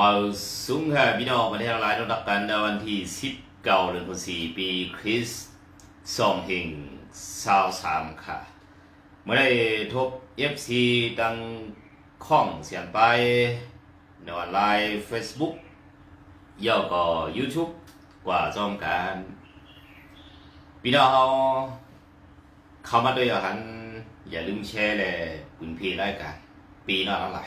มาสูงค่ะพี่น้องประเทศไทยต้องดักกันในวันที่10เก้าเดือนพฤศจิกาปีคริสต์สองเฮงสาวสามค่ะเมื่อได้ทบ FC ดังข้องเสียงไปในออนไลน์ Facebook ย่อก็ YouTube กว่าจอมการพี่น้องเขาเข้ามาด้วยกันอย่าลืมแชร์และปุ่นเพรายการปีน้าอะไร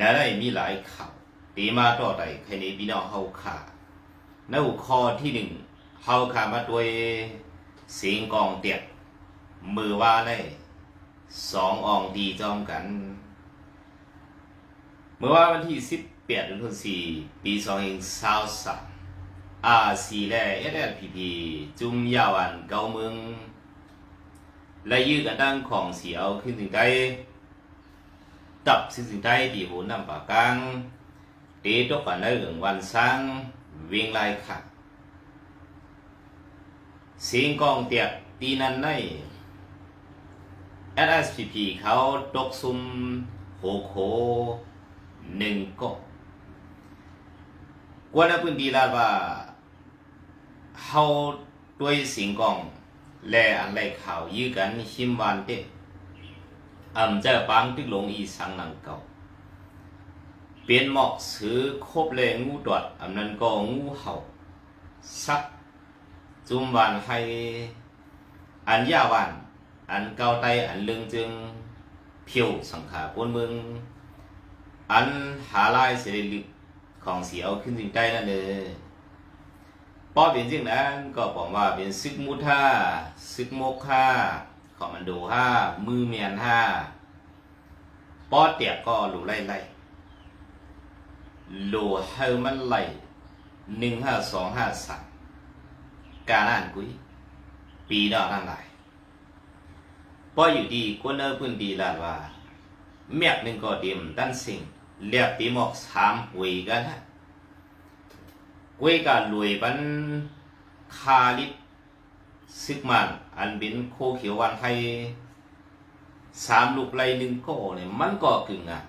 นั่นได้มีหลายข่าว ตีมาต่อใดใครนี้พี่น้องเฮาขาในหัวข้อที่หนึ่งเฮาขามาด้วยเสียงกองเตียกมือว่าได้สองอองดีจอมกัน เมื่อว่าวันที่สิบแปดเดือนพฤศจิกายนปีสองเองสาวสามอาซีแลเอสเอพีพีจุมยาวันเกาเมืองและยื้อกันตั้งของเสียวขึ้นถึงได้ตับซึ่งถึงได้ดีหูนำปากกลาง ตะตกกันในเรื่องวันสร้างเวียงไลายขัดสียงกองเตียกตีนั้นใน SSPP เขาตกซุมโหโคหนึ่งก็กวนพื้นที่ลาว่าเฮาด้วยสียงกอง และอันไรข่าวยื้อกันชิมวันเตอำเจะปังตึกลงอีสังนังเก่า เปลี่ยนหมอกซื้อครบเลยงูดอดอันนั้นก็งูเห่าซักจุมวันให้อันยาวันอันเกาไตอันลึงจึงเพียวสังขาปนเมืองอันหาลายเสรีลึกของเสียวขึ้นจึงได้นั่นเลยป้อเป็นจริงนั้นก็บอกว่าเป็นซึกมุท่าซึกโมกห้าคอมมานโดห้ามือเมียนห้าป้อเตียกก็หลูไล่ไล่ โลเฮมันไหลหนึ่งห้าสองห้าสามกาลันกุยปีดอกนั่นไหลปออยู่ดีกวนเออพื้นดีลาว่าเมียกหนึ่งก็เดียมดันสิงเลียบตีหมอกสามหุยกันฮะกุ้ยกับรวยบันคาลิปซึกมันอันบินโคเขียววันไทยสามลูกไรหนึ่งก็เนี่ยมันก็กึ่งอะ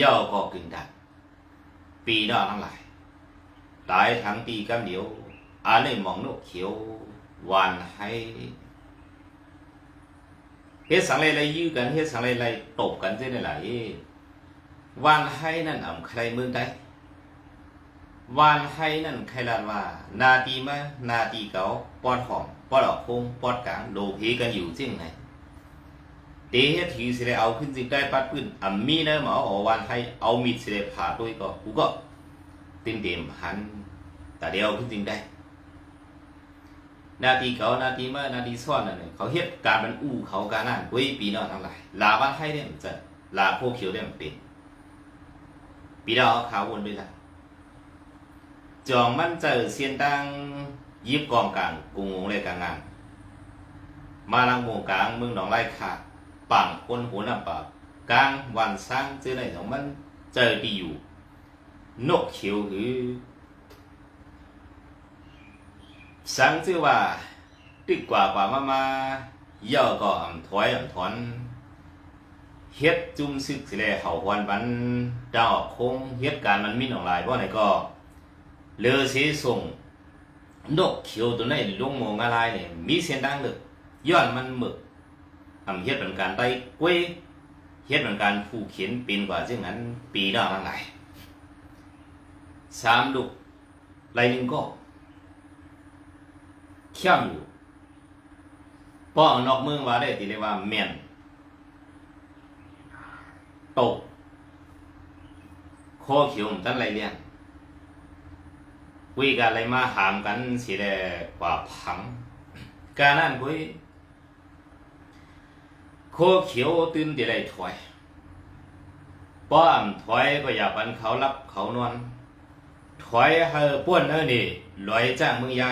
ย่อก็กึ่งดัด ปีหน้าทั้งหลาย ตายทั้งปีกันเดียวอันนี้มองนกเขียววันให้เฮ็ดสังเไรไรยื้อกันเฮ็ดสังเไรไรตบกันเส้นไหลวันให้นั่นอ่ำใครเมืองใดวันให้นั่นใครลานว่า นาตีมานาตีเกาปอดหอมปอดออกคงปอดกลางโดเพกันอยู่เส้นไหน เตะเฮ็ดถือสิได้เอาขึ้นจึงได้ปัดพื้นอ่ำมีนะหมออวานไห้เอามีดสิได้ผ่าด้วยก็กูก็เต็มเต็มหันแต่เดียวขึ้นจึงได้ นาทีเก่านาทีเมานาทีซ้อนนั่นน่ะเขาเฮ็ดการมันอู้เขาการนั่นกุ้ยปีนอทั้งหลายลาบ้านไห้เนี่ยมันจะลาพวกเขียวเนี่ยมันเป็นปีดาวเอาขาววนไปละจองมันเจอเซียนตังยิบกองกลางกรุงงเลยกลางงานมาลังหมู่กลางเมืองหนองไร่ขาด ปังคนหัวหน้าปากกลางวันสร้างเจอในของมันเจอดีอยู่นกเขียวหือสังชื่อว่าตึกกว่าป่ามามาย่อก็อ่ำถอยอ่ำถอนเฮ็ดจุ่มซึกสิแลเห่าหวนบันดาวคงเฮ็ดการมันมินออนไลน์บ่ไหนก็เลือเสีส่งนกเขียวตัวไหนลงมองอะไรเนี่ยมีเสียงดังเลยย้อนมันหมึก ทำเฮ็ดเป็นการไต่กล้วยเฮ็ดเป็นการผู้เขียนปีนกว่าซึ่งนั้นปีหน้าทั้งหลายสามดุไรหนึ่งก็เข้มอยู่ป้องนอกเมืองว่าได้ตีเลยว่าแม่นตกคอเขียวมันตั้นไรเรียนคุยกันอะไรมาหามกันสิได้กว่าพัง การนั้นคุย โคเขียวตื่นตีไรถอยป้อมถอยก็อย่าปันเขารับเขานอนถอยเฮอป้วนเออนี่ลอยจ้างมือใหญ่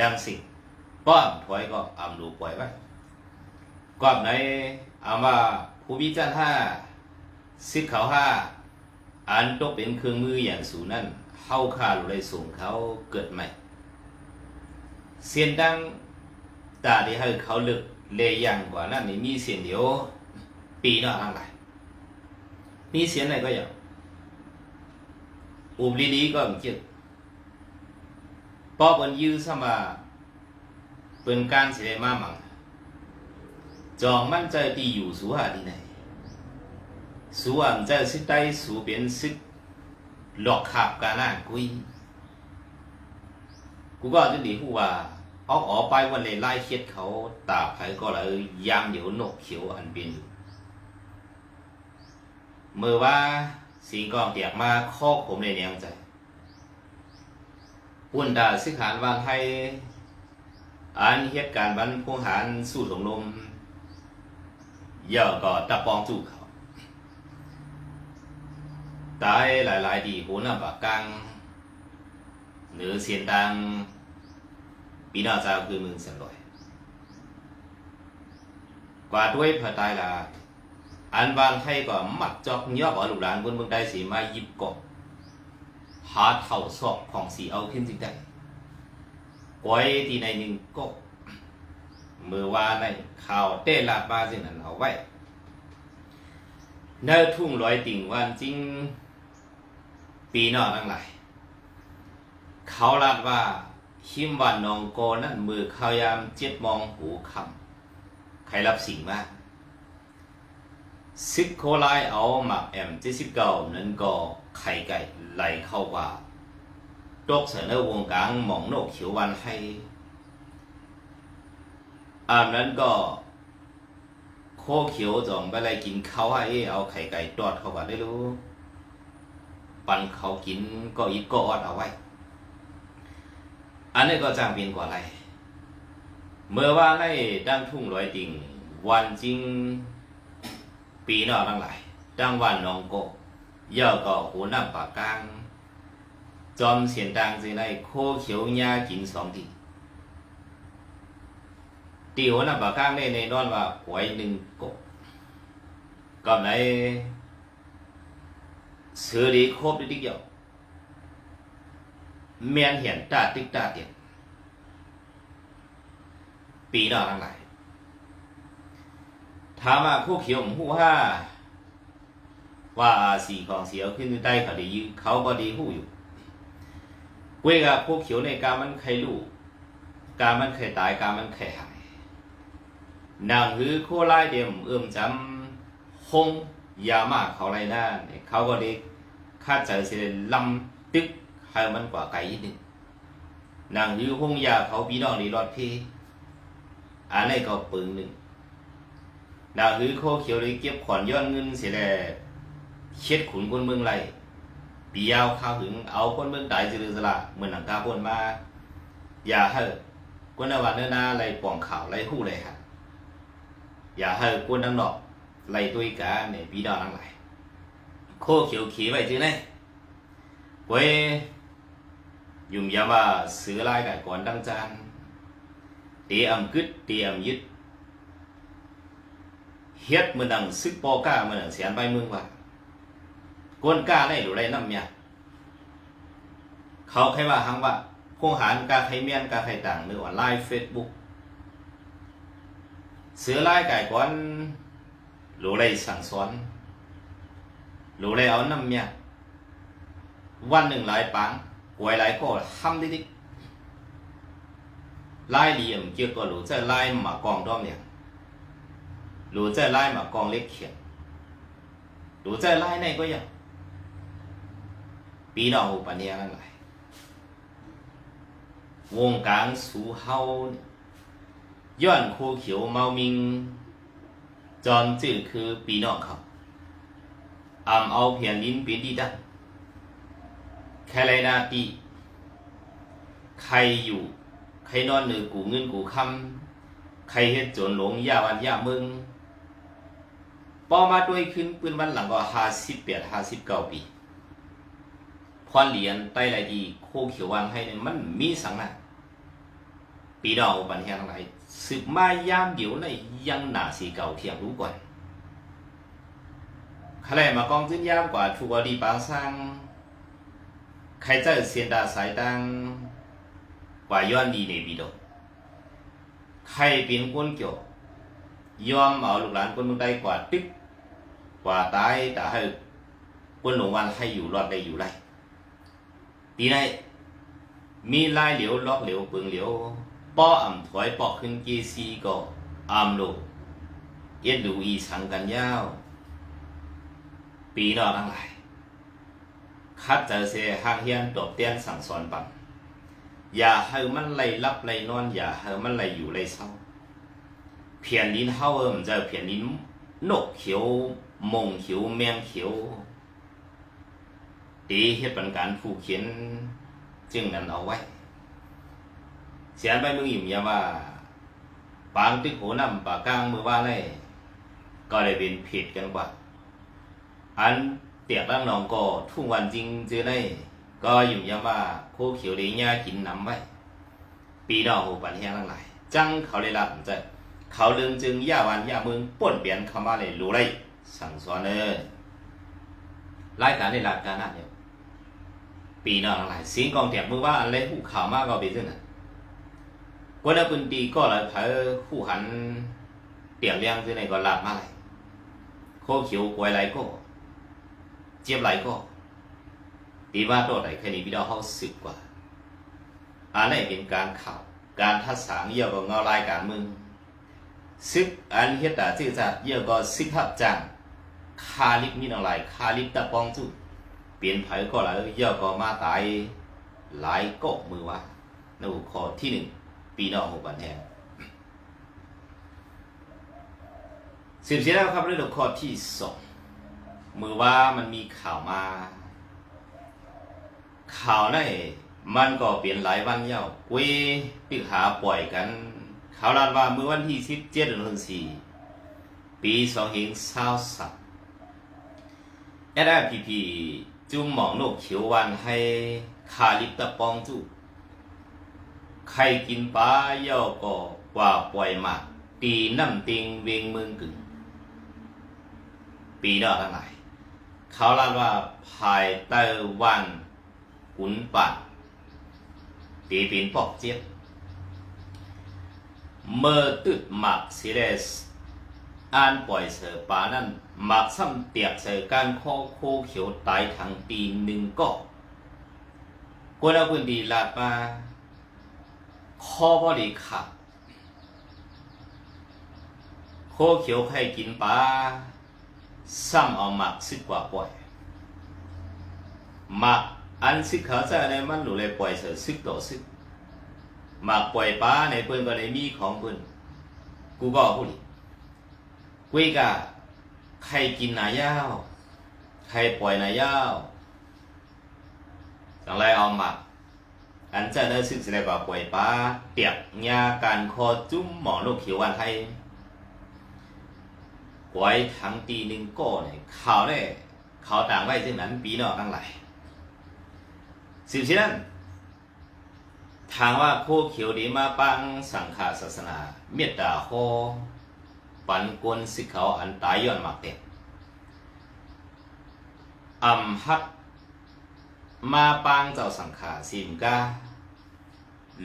ดังสิป้อมถอยก็อำดูปล่อยไว้กอบไหนอามาผู้วิจารณ์ห้าซิกเขาห้าอันตกเป็นเครื่องมืออย่างสูงนั่นเข้าค่าหรือไรสูงเขาเกิดใหม่เสียงดังตาที่ให้เขาลึก เลยย่างกว่านั้นนี่มีเสียงเดียวปีน้าทางไหนมีเสียงไหนก็อย่างอุบลีลีก็มจิตปอบนยื้อสมาเป็นการเสด็จมามังจองมั่นใจดีอยู่สูหาที่ไหนสูอ่านใจสิได้สูเป็นสิหลอกขับกาหน้ากุยกูก็จะดีหูว่า เอาออกไปวันเลยไล่เคียดเขาตาไผก็เลยยามเดี๋ยวนกเขียวอันเป็นอยู่เมื่อว่าสีกองเตียกมาข้อผมในเนียงใจปุ่นดาสิขานวางให้อันเหตุการณ์บันพงหารสู้ถงลมเย่อก็ตะปองจูเขาตายหลายๆดีหัวหน้าปากกังหรือเสียนดัง ปีหน้าจะคือมึงสียงลอยกว่าด้วยพระตายละอันบางให้ก็มัดจอกยอบเอาลูกหลานบนเมืองได้สีมายิบกบหาเท่าซอกของสีเอาขึ้นสิ่งใดไว้ที่ในหนึ่งกบมือว่าในข่าวเต้ลาดมาสิ่งนั้นเอาไว้เนื้อทุ่งลอยติ่งวันจริง ปีนอกทั้งหลายเขาลาดว่า หิมวันนองโกนั่นมือเขายามเจ็ดมองหูคำใครรับสิ่งมากซิกโคไลเอาหมักแอมเจ็ดสิบเก้านั้นก็ไข่ไก่ไหลเข้ากว่าตกเสนอวงกลางหมองโนกเขียววันให้อามนั้นก็ โคเขียวจองไปไลกินเข้าให้เอาไข่ไก่ตอดเข้ามาได้รู้ ปันเขากินก็อิดก็ออดเอาไว้ อันนี้ก็จางเป็นกว่าไร เมื่อว่าในดังทุ่งลอยติ่งวันจริงปีนอกทั้งหลาย ดังวันนองโกย่อก็หัวหน้าปากกลาง จอมเสียนดังสิในโคเขียวหญ้ากินสองทีตีหัวหน้าปากกลางในในนอนว่าหวยหนึ่งกบกับไหน xử lý khốp đi tích dậu men hiển ta tích ta tiền ปีนอทั้งหลายถามว่าผู้เขียวผมหู้ว่าว่าสีของเสียวขึ้นได้เขาดียืเขาบอดีหู้อยู่เว้กับพวกเขียวในการมันใครรู้การมันใครตายการมันใครหายนางหือโคไล่เดียมเอื้อมจำคงยามาเขาไรหน้าเนี่ยเขาก็ได้คาดใจเสียลำตึก ให้มันกว่าไกลนิดนึงนางยื้อห้องยาเขาพี่น้องดีรอดพี่อันนี้ก็ปึงหนึ่งนางฮือโคเขียวเลยเก็บขอนย้อนเงินเสียแล้วเช็ดขุนคนเมืองไรปียาวข้าวถึงเอาคนเมืองตายจือสละเหมือนหนังกาบนมา อย่าให้คนนวันเนื้อนาไรป่องข่าวไรหู้ไรฮะอย่าให้คนดังดอกไล่ด้วยกันเนี่ยปีดอทั้งหลายโคเขียวขี่ไว้ที่ไหนเว้ย ยุ่มยาว่าซื้อไลายไก่ก่อนดังจานเตียมกึดเตียมยึดเฮ็ดมือดังซึกปอก้ามือดังเสียนไปเมืองว่ากวนก้าได้หรือไรน้ำเนี่ยเขาใครว่าหังว่าพงหารกาไคเมียนกาไคต่างหรือออนไลน์เฟซบุ๊กเสือไลายไก่ก่อนหรู้เลยสั่งสอนหรู้เลยเอาน้ำเนี่ยวันหนึ่งหลายปัง หวยหลายก็ทำดิดิไล่เหลี่ยมเกี่ยวกับรู้จะไล่หมากองด้อมเนี่ยรู้จะไล่หมากองเล็กเขียนรู้จะไล่ในก็ยังปีนอกปัญญาทั้งหลายวงการสู่เฮาย้อนคูเขียวเมามิงจอนจื่อคือปีนอกเขาอำเอาเพียนลิ้นปีดีดัน แค่ไรนาตีใครอยู่ ใครนอนหนือกูเงินกูคำใครเฮ็ดจนหลงยาวันยามึงปอมาด้วยขึ้นปืนวันหลังก็ห้าสิบแปดห้าสิบเก้าปีพรเหรียญไต้ไรดี โคเขียววันให้เนี่ยมันมีสังนะปีดอกบันเทงไรสืบมายามเดี๋ยวในยังหนาสีเก่าเทียงรู้ก่อนใครมากองขึ้นยามกว่าทัวดีปางสร้าง ใครเจอเสียนดาสายตังกว่าย้อนดีในปีดอกใครเป็นคนเกี่ยวยอมเอาลูกหลานคนเมืองใดกว่าตึกกว่าตายแต่ให้คนหลวงวันให้อยู่รอดได้อยู่ไร ปีได้มีลายเหลียวล็อกเหลียวปึงเหลียวป้ออ่ำถอยปอกขึ้นกีซีก็อ่ำโลเย็ดดูอีสังกันยาว ปีนอทั้งหลาย คัดเจอเสหางเฮียนตบเตียนสั่งสอนปังอย่าให้มันไหลรับไหลนอน อย่าให้มันไหลอยู่ไหลเศร้าเพียนลิ้นเฮาเอิมนจะเพียนลิ้นนกเขียวมงเขียวแมงเขียวตีเฮ็ดเป็นการผู้เขียนจึงนั้นเอาไว้ เสียนไปมึงอิ่มยาว่า ปางตึกโหนำปากกลางมือว่าเลยก็ได้เป็นผิดกันกว่า อัน เตียกร่างนองก็ทุกวันจริงเจอได้ก็อยู่ยาว่าโคเขียวเดีญ่ากินน้ำไว้ ปีดอกหูปันเฮียทั้งหลาย จังเขาเลยรับจะเขาเรื่องจึงย่าวันย่ามึงป่นเปลี่ยนคำว่าเลยรู้ไรสั่งสอนเออรายการในหลักการนั่นเนี่ยปีนอกทั้งหลายสิงกองเตียกมือว่าอะไรหูข่าวมากก็เป็นซึ่งน่ะก็ได้ปืนตีก็เลยเผอหูหันเตียกเลี้ยงซึ่งในก็หลับมาเลยโคเขียวกวยไรก็ เจี๊ยบไรก็ตีว่าตัวไหนแค่นี้พี่ดาวเขาสิบกว่าอันนี้เป็นการข่าวการทัศสางเยี่ยวกับเงารายการมึงซึกอันเฮ็ดตาชื่อจัดเยี่ยวก็ซึกหับจังคาลิปมีนองไรคาลิปตะปองจุเปลี่ยนไผก็หลายเยี่ยวก็มาตายหลายก็มือว่าในหัวข้อที่หนึ่งปีนอกหกบันแทนสิบเสียแล้วครับเรื่องข้อที่สอง มือว่ามันมีข่าวมา ข่าวในมันก็เปลี่ยนหลายวันเย้าเว้ยปิกหาปล่อยกัน ข่าวลาดว่าเมื่อวันที่สิบเจ็ดเดือนสี่ปีสองหิงเศร้าสับแอดแอพีพีจุ่มหมองนกเขียววันให้คาลิปตะปองจุใครกินปลาเย่าก็กว่าปล่อยหมากตีน้ำติงเวงเมืองกึ่งปีนอกทั้งหลาย เขาเล่าว่าภายไต้วันกุนปันตีปีนปอกเจี๊ยบเมื่อตึดหมักสิเลสอ่านปล่อยเสือป่านั้นหมักซ้ำเตียกเสือการข้อโคเขียวตายทางตีหนึ่งก็กวนเอาพื้นดีลาดมาข้อบอดีขับโคเขียวใครกินปลา ซ้ำเอาหมักซึกกว่าปล่อยหมักอันซึกเขาจะในมันหลุเลยปล่อยเสือซึกต่อซึกหมักปล่อยปลาในเพื่อนก็เลยมีของเพื่อนกูก็พูดกกุยกะใครกินนายาวใครปล่อยนายาวจังไรเอาหมักอันจะได้ซึกแสดงว่าปล่อยปลาเปียกยาการคอจุ้มหมอลูกเขียววันไทย กวยทั้งตีหนึ่งก็เนี่ยเข่าวได้ข่าต่างไว้ซึ่งนั้นปีนอกทั้งหลายสิบชิ้นนั้นทางว่าโคเขียวดีมาปังสังฆาศาสนา เมตตาโคปันกวนสิเขาอันตายย้อนมากเต็มอัมฮัดมาปังเจ้าสังขาสิมกา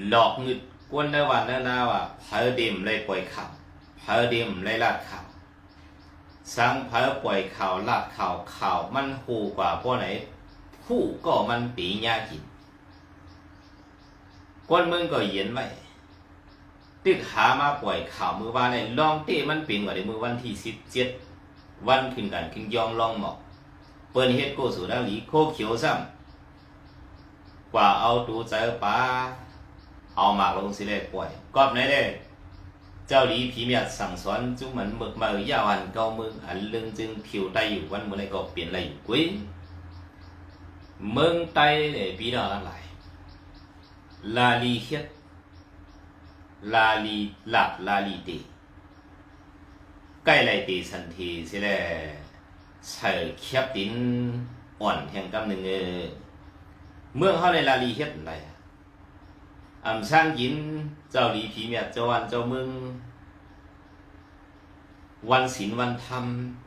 หลอกงึดกวนได้วันได้นาว่าเพอเดิมเลยปล่อยข่าวเพอเดิมเลยลาดข่าว สังเพอปล่อยข่าวลาดข่าวข่าวมันหูกว่าพวกไหนผู้ก็มันปีญากินกวนมึงก็เย็นไว้ตึกหามาปล่อยข่าวมือว่าในลองเต้มันเป็นกว่าในมือวันที่สิบเจ็ดวันขึ้นกันขึ้นยองลองหมอกเปิ้นเฮ็ดโกสุดาหลีโคเขียวซ้ำกว่าเอาตูเจอปลาเอาหมากลงสิเลยปล่อยกอบไหนเด้ เจ้าหลีผีเมียสั่งสอนจุมันหมึกมาอยาวันเกาเมืองอันลึงจึงผิวไตอยู่วันเมื่อไรก็เปลี่ยนอะไรอยู่กุ้ยเมืองไตเนี่ยปีนอทั้งหลายลาลีเฮ็ดลาลีหลับลาลีตีใกล้ไรตีสันทีสิแลใส่เคียบตินอ่อนแห่งกำหนึ่งเออเมืองเขาในลาลีเฮ็ดอะไร อะอำช่างยินเจ้าหลีผีเมียเจ้าวันเจ้าเมืองวันศีลวันธรรม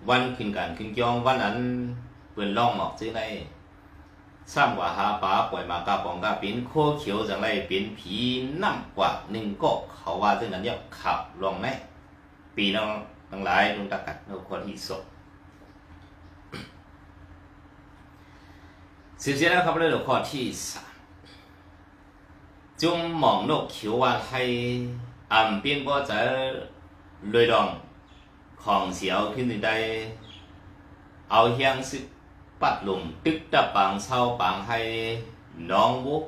วันขึ้นการขึ้นยองวันนั้นเปื่อนล่องหมอกซื้อในซ้ำกว่าหาปลาปล่อยมากาปองกาเป็นโคเขียวจังไรเป็นผีน้ำกว่าหนึ่งก็เขาว่าซึ่งนั้นเนี่ยขับลองไหมปีน้องทั้งหลายตรงตะกัดโนคนที่ศพสิบเสียแล้วครับเรื่องข้อที่สาม จุ่มหมองนกเขียวว่าให้อ่ำเปียงบ่จะลอยดอง ของเสียวขึ้นได้เอาเฮียงซึกปัดหลงตึกตะปังเศร้าปังให้น้องวุก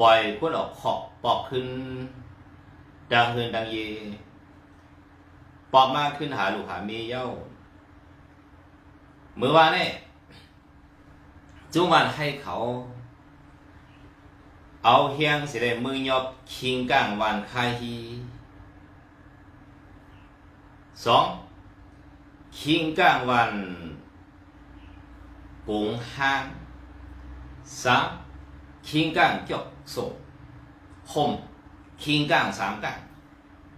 ปล่อยคนออกขอบปอกขึ้น ดังเฮือนดังเย ปอกมากขึ้นหาลูกหาเมียเย้าเมื่อวานนี่ยจุมันให้เขา เอาเฮียงสิได้มือยบคิงก้างวันคายฮีสองคิงก้างวันกงห้างสามคิงก้างจอกโศกหมคิงก้างสามก้าง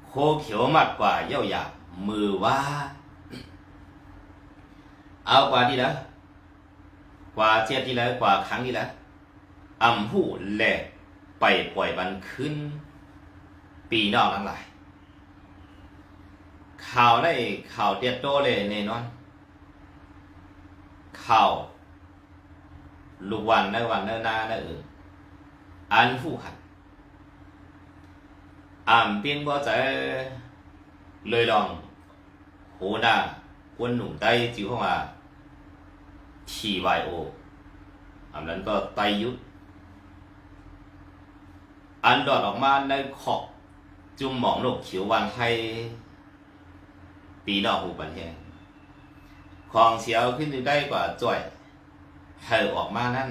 โคเขียวมากกว่าเย้าหยาบมือว่า เอากว่าดีแล้วกว่าเจ็ดดีแล้วกว่าครั้งดีแล้วอ่ำหูแหลก ไปปล่อยมันขึ้น ปีนอกทั้งหลาย ข่าวได้ข่าวเตียโตเลยแน่นอน ข่าวลูกวันในวันเนนาเนเอออันผู้หัดอ่ำเปียงบ่ใจเลยลองโหน้าคนหนุ่มใต้จิ๋วเข้ามา TYO อันนั้นก็ไตยุทธ อันดอดออกมาในขอบจุ่มหมองโลกเขียววันให้ปีนอกหูบันแหงของเสียวขึ้นอยู่ได้กว่าจ่อยให้ออกมานั่น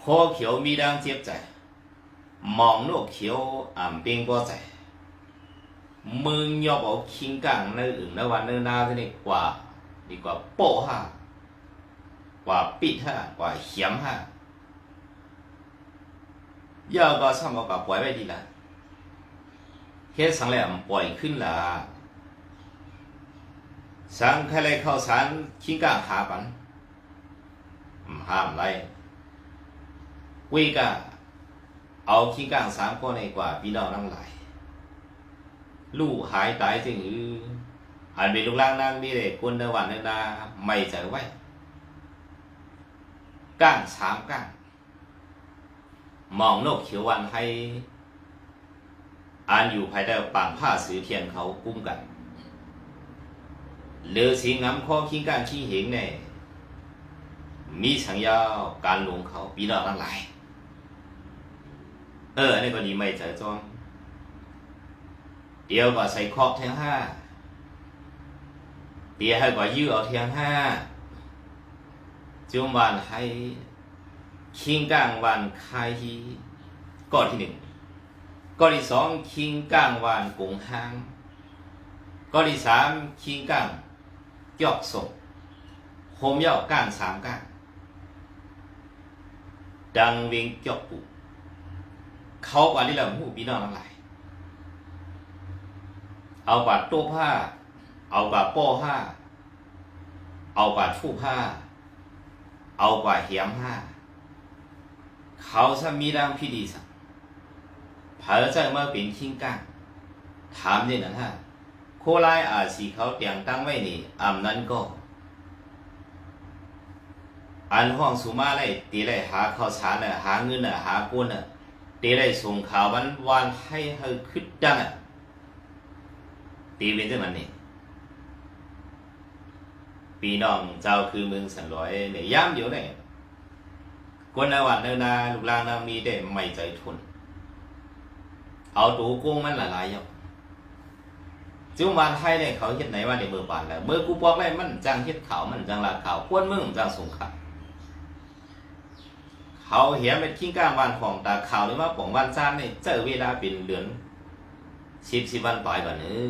โคเขียวมีดังเจี๊ยบใจ มองโลกเขียวอ่ำเปียงบ่ใจมึงยอบเอาคิงกังในอื่นในวันในนาที่นี่กว่า ดีกว่าโป้ห้ากว่าปิดห้ากว่าเขียมห้า 要个上个把ปล่อยไว้ดีละเฮ็ดสังแล้วปล่อยขึ้นละสังใครเลยเข้าสารคิงก้างหาปันห้ามไรวิกาเอาคิงก้างสามก็ในกว่าพี่น้องนั่งไหลายลูกหายตายจึงอืออันเป็นลูกล่างนั่งนี่เลยคนในวันนั้นนาไม่ใจไว้ก้างสามก้าง มองนกเขียววันให้อ่านอยู่ภายใต้ปางผ้าสือเทียนเขากุ้มกันเลือสีงำข้อคิงการขี้เหงเนี่ยมีสัญญาการหลงเขาปีนอกทั้งหลาย เอออันนี้ก็ดีไม่ใจจองเดี๋ยวก็ใส่ครอกแทงห้าเดี๋ยวให้ก็ยื้อเอาแทงห้าจุมวันให้ คิงก้างวันคายฮีก้อนที่หนึ่งก้อนที่สองคิงก้างวันกงหางก้อนที่สามคิงก้างยอกศพโฮมยอกก้างสามก้างดังเวียงจอกปุเขากว่านี่แหละหูพี่น้องทั้งหลายเอากว่าโต้ผ้า เอากว่าโป้ผ้า เอากว่าทูผ้า เอากว่าเหียมผ้าเขาจะมีร่างพิธีสักเผอใจเมื่อเป็นทิ้งก้างถามเนี่ยนะฮะโคไลอา สีเขาเตียงตั้งไว้นี่อำนั้นก็อันห้องสุมาเลยตีเลยหาข้าวสารน่ะหาเงินน่ะหากุนน่ะตีเลยส่งข่าววันวันให้เฮาขึ้นดังอะตีเป็นจังมันนี่ปีน้องเจ้าคือเมืองสันลอยเนี่ยย้ำอยู่เนี่ย คนในวันเนนาลูกลางนามีได้ไม่ใจทนเอาตัวโกงมันละลายอยกจุ่มวันไทยเนี่ยเขาเฮ็ดไหนว่าในเบอร์บานแล้วเบอร์กูบอกเลยมันจังเฮ็ดข่าวมันจังลาข่าวควนมึงจังสงครามเขาเหียเป็นขี้ก้างวันของตาข่าวเลยว่าของวันจ้านเนี่ยเจอเวลาเป็นเดือนสิบสิบวันปลายกว่านี้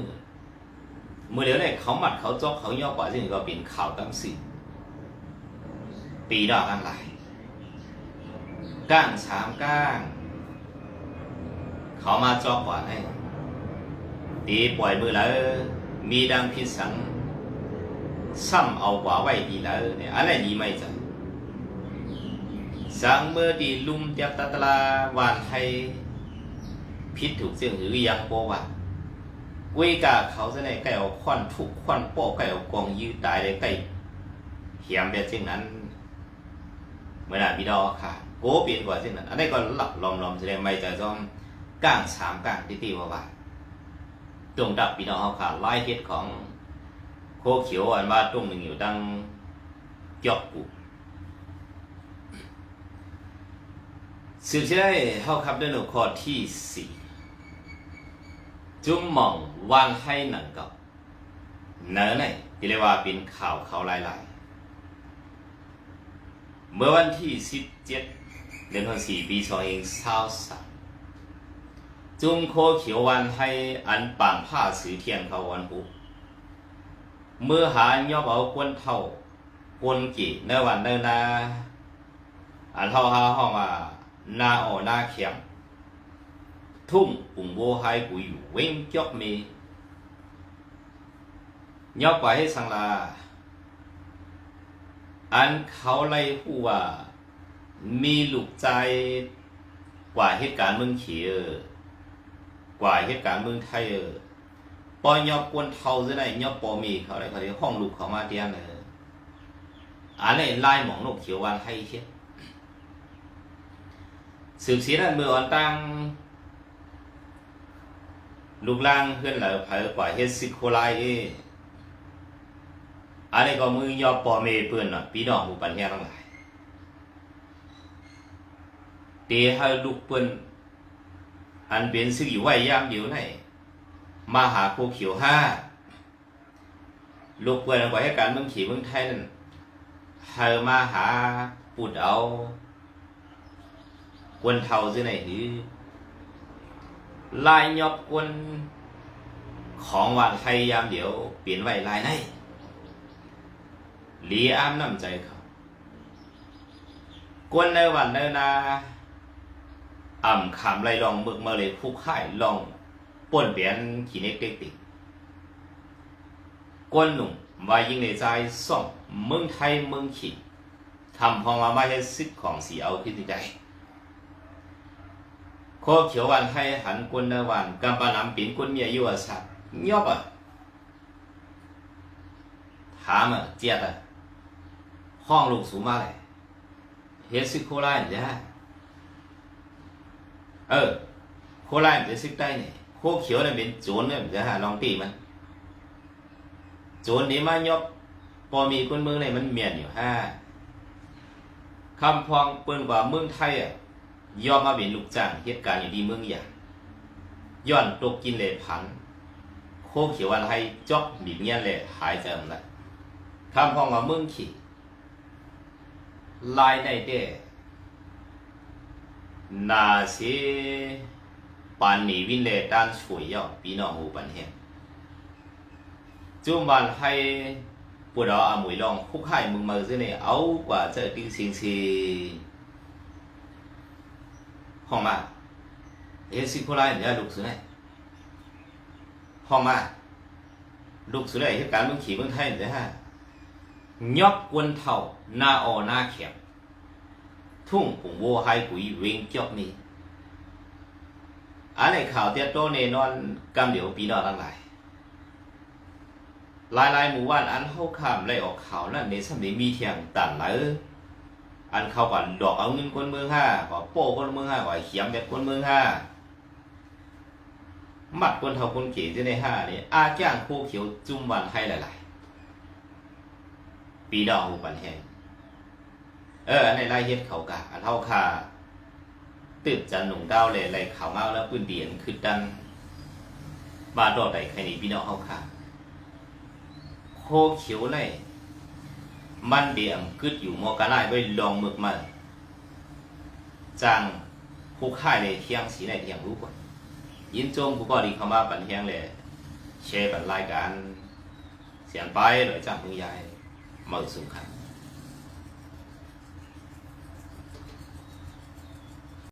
เมื่อเดี๋ยวเนี่ยเขาหมัดเขาจอกเขาย่อกว่าสิ่งก็เป็นข่าวตั้งสิปีดอกทั้งหลาย ก้างสามก้าง เขามาจอกกว่าให้ ตีปล่อยมือแล้วมีดังพิษสังซ้ำเอากว่าไว้ดีแล้วเนี่ยอะไรดีไม่จังสังเมื่อดีลุมเตียบตะตะลาวานไทยพิษถูกเสียงหรือยังโบว่าเวกาเขาจะในไก่เอาควันทุกควันโป้ไก่เอากองยืดตายเลยไก่เหียมแบบเช่นนั้นเมื่อไหร่พี่ดอค่ะ โกเปลี่ยนกว่าเช่นนั้นอันนี้ก็หลับลอมลอมแสดงไม่จะต้องก้างสามก้างที่ตีว่าว่าตรงดับพี่น้องเขาขาดไล่เฮ็ดของโคเขียวอันว่าตรงหนึ่งอยู่ดังจอกปูสืบใช้เข้าครับด้วยหนูข้อที่สี่จุ้มหม่องวานให้หนังกับเนื้อไหนที่เรียกว่าเป็นข่าวเขาหลายๆ เมื่อวันที่สิบเจ็ด เดือนธันวาคมปีสองเองเศร้าสามจุ้มโคเขียววันให้อันปางผ้าสือเทียนเขาวันปุเมื่อหายอบเอากวนเท่ากวนกี่ในวันเนินนาอันเท่าห้าห้องว่านาออนาเขียงทุ่งปุ่งโวไฮกุยเว้งจอกเมยอไปให้สังลาอันเขาไล่ผู้ว่า มีลูกใจกว่าเหตุการณ์เมืองเขียกว่าเหตุการณ์เมืองไทยเออปอยอกกวนเท่าจะไหนยอกปอมีเขาอะไรเขาเรียกห้องลูกเขามาเตียนเลยอันนี้ไล่หมองนกเขียววันให้เช็ดสืบเสียนั่นเมื่อวันตั้งลูกล่างเพื่อนเหล่าเผอกว่าเฮ็ดซิโคไลเออันนี้ก็มือยอปอเมเพื่อนน่ะพี่น้องหมู่ปัญญาทั้งหลาย เตให้ลูกเปิ้นอันเป็นซึ่งอยู่ไว้ยามเดียวไหนมาหาโคเขียวห้าลูกเปิ้นก็ให้การเมืองขี่เมืองไทยนั่นเฮามาหาปุดเอากวนเทาซื่อไหนหือลายยอบกวนของหวานไทยยามเดียว เปลี่ยนไหวลายไหนหลีอามน้ำใจเขากวนในวันในนา อ่ำขามไรลองเบิกมาเลยผู้ค่ายลองป่นเปลี่ยนขีเน็กเด็กติกวนหนุ่มว่ายิงในใจส่องเมืองไทยเมืองขีทำพองมาไม่ใช่สิทธิ์ของสีเอาขึ้นใจโคเขียววันให้หันกวนนวันกำปานำปิ่นกวนเมียยู่อะสักยอบอะถามอะเจียดอะห้องลูกสูงมากเลยเฮ็ดซิโคไลน์จ้ะ เออ โคไลน์จะซิกได้เนี่ยโคเขียวเนี่ยเป็นโจรเนี่ยจะหาลองตีมันโจรนี่มายกพอมีคนเมืองเนี่ยมันเมียนอยู่ห้าคำพองเปิ้นว่าเมืองไทยอะยอมมาเป็นลูกจ้างเหตุการณ์อยู่ดีเมืองอย่างย้อนตกกินเลยพัน โคเขียวอะไรจอกบีบเงี้ยเลยหายใจมันละคำพองว่าเมืองขี่ลายในเด้ นาสิปานนีวินเลด้านช่วยย่อพี่น้องหูปันเฮงจุ่มบันให้ปวดเอาอามุยลองคุกไข่มึงมาซิเนี่ยเอากว่าจะติ้งสิงสีห้องมาเอสิโคไลน์เนี่ยลูกสุดไหนห้องมาลูกสุดไหนเหตุการณ์มึงขี่มึงไทยเนี่ยฮะยอกกวนเท่าหน้าออหน้าเขียม ทุ่งปุ่งโวไฮกุยเวงจอกนี่อันในข่าวเตี้ยโตเนนอนกำเดี๋ยวปีนอทั้งหลายหลายหลายหมู่บ้านอันเข้าขามไล่ออกข่าวนั่นในสมัยมีเทียงต่างหลายอันเข้าก่อนดอกเอาเงินคนเมืองห้าก็โป้คนเมืองห้าก็เขียมแบบคนเมืองห้าหมัดคนเท่าคนเก๋ที่ในห้านี่อาจ้างคู่เขียวจุ่มวันให้หลาย ๆ ปีดอกหูปันแห้ง เออในไล่เฮ็ดเขากะเท่าคาตืบจันหนุ่งเก้าเลยไรข่าวเมาแล้วปืนเดียนคือดันบาดอกใดใครนี่พี่น้องเฮาค่ะโคเขียวไล่มันเดียมกึดอยู่มอกระไล่ไว้ลองมึกมาจังผู้ค่ายเลยเที่ยงสีในเที่ยงรู้ก่อนยินจงผู้ก็ดีเข้ามาปันแห้งเลยแชร์ปันรายการเสียงไปหรือจากมือยายมาสงคราม